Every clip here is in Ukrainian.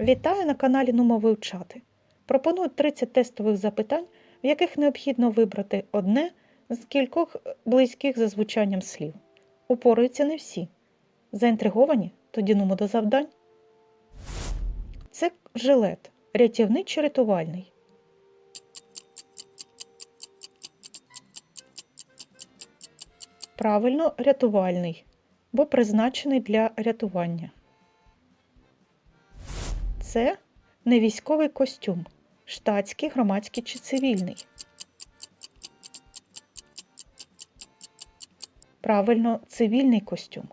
Вітаю на каналі Нумо вивчати. Пропоную 30 тестових запитань, в яких необхідно вибрати одне з кількох близьких за звучанням слів. Упораються не всі. Заінтриговані? Тоді нумо до завдань. Це жилет. Рятівний чи рятувальний? Правильно, рятувальний, бо призначений для рятування. Це не військовий костюм, штатський, громадський чи цивільний. Правильно, цивільний костюм.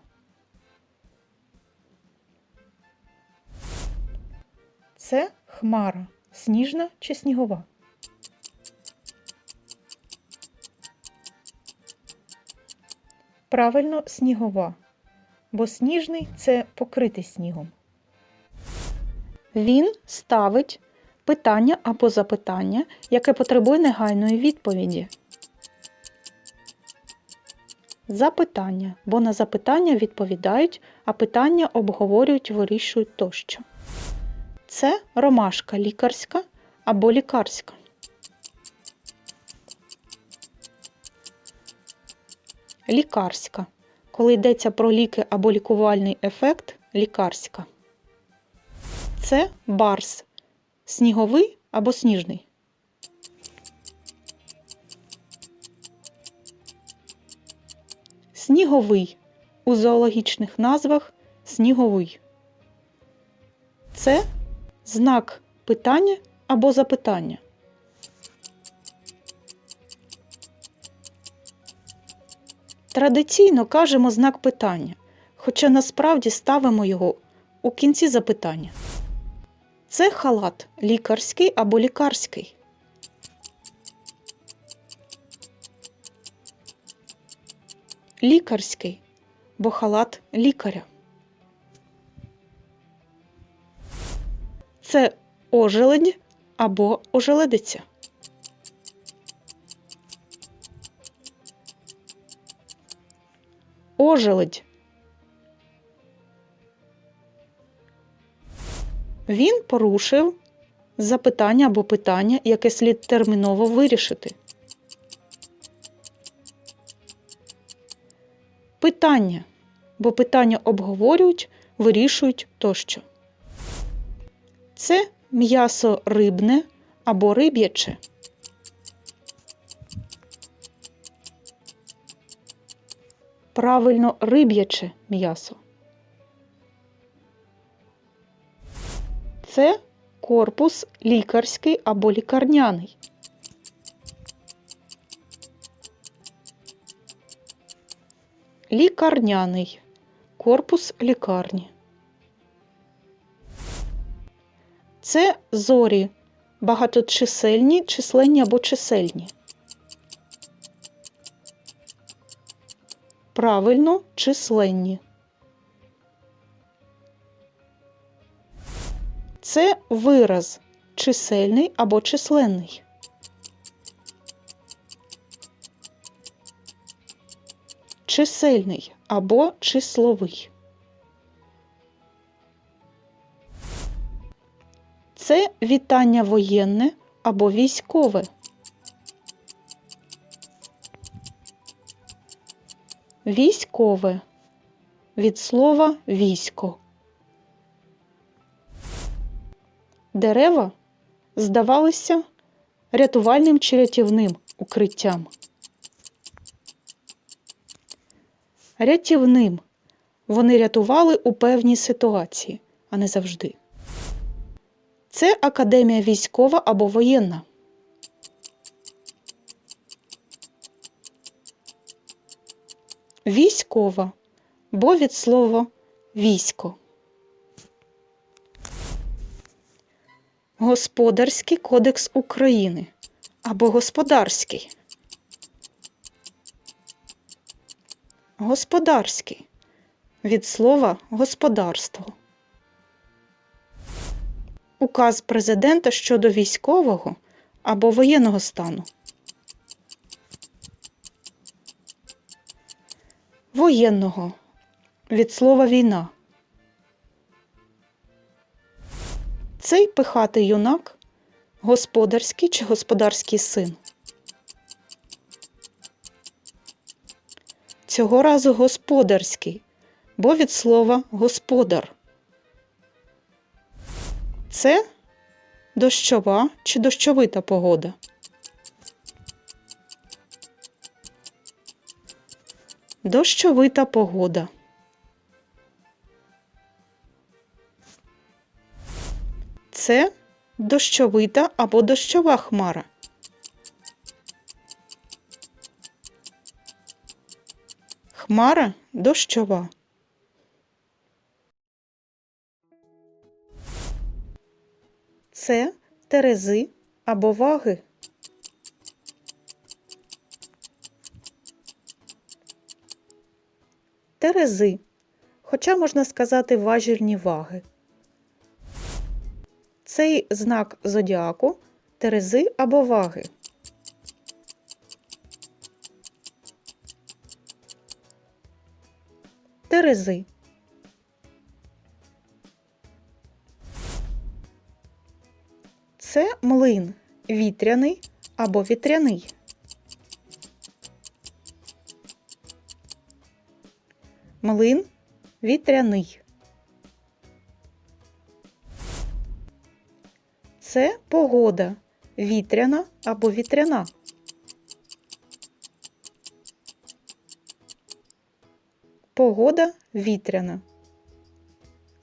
Це хмара, сніжна чи снігова. Правильно, снігова, бо сніжний це покритий снігом. Він ставить питання або запитання, яке потребує негайної відповіді. Запитання, бо на запитання відповідають, а питання обговорюють, вирішують тощо. Це ромашка лікарська або лікарська. Лікарська. Коли йдеться про ліки або лікувальний ефект, лікарська. Це барс. Сніговий або сніжний. Сніговий. У зоологічних назвах сніговий. Це знак питання або запитання. Традиційно кажемо знак питання, хоча насправді ставимо його у кінці запитання. Це халат лікарський або лікарський. Лікарський, бо халат лікаря. Це ожеледь або ожеледиця. Ожеледь. Він порушив запитання або питання, яке слід терміново вирішити. Питання, бо питання обговорюють, вирішують тощо. Це м'ясо рибне або риб'яче. Правильно риб'яче м'ясо. Це корпус лікарський або лікарняний. Лікарняний. Корпус лікарні. Це зорі багаточисельні, численні або чисельні. Правильно численні. Це вираз чисельний або численний. Чисельний або числовий. Це вітання воєнне або військове. Військове від слова військо. Дерева здавалися рятувальним чи рятівним укриттям. Рятівним. Вони рятували у певній ситуації, а не завжди. Це академія військова або воєнна. Військова, бо від слова військо. Господарський кодекс України або господарський. Господарський від слова господарство. Указ президента щодо військового або воєнного стану. Воєнного від слова війна. Цей пихатий юнак господарський чи господарський син. Цього разу господарський, бо від слова господар. Це дощова чи дощовита погода. Дощовита погода. Це дощовита або дощова хмара. Хмара дощова. Це терези або ваги. Терези, хоча можна сказати важільні ваги. Цей знак зодіаку терези або ваги. Терези. Це млин вітряний або вітряний. Млин вітряний. Це погода вітряна або вітряна. Погода вітряна.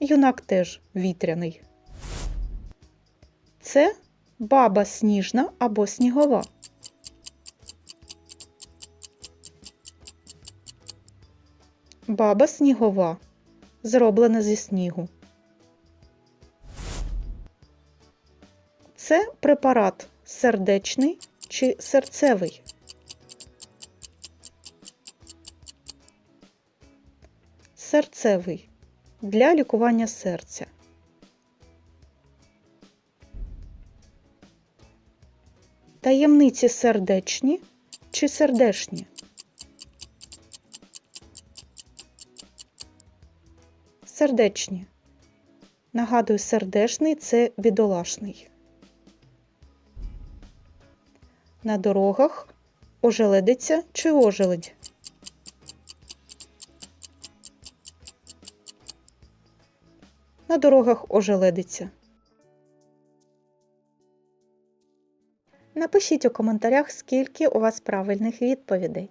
Юнак теж вітряний. Це баба сніжна або снігова. Баба снігова. Зроблена зі снігу. Це препарат сердечний чи серцевий. Серцевий для лікування серця. Таємниці сердечні чи сердешні. Сердечні. Нагадую, сердешний це бідолашний. На дорогах ожеледиця чи ожеледь. На дорогах ожеледиця. Напишіть у коментарях, скільки у вас правильних відповідей.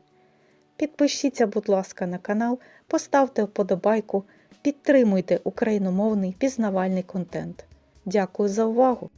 Підпишіться, будь ласка, на канал, поставте вподобайку, підтримуйте україномовний пізнавальний контент. Дякую за увагу!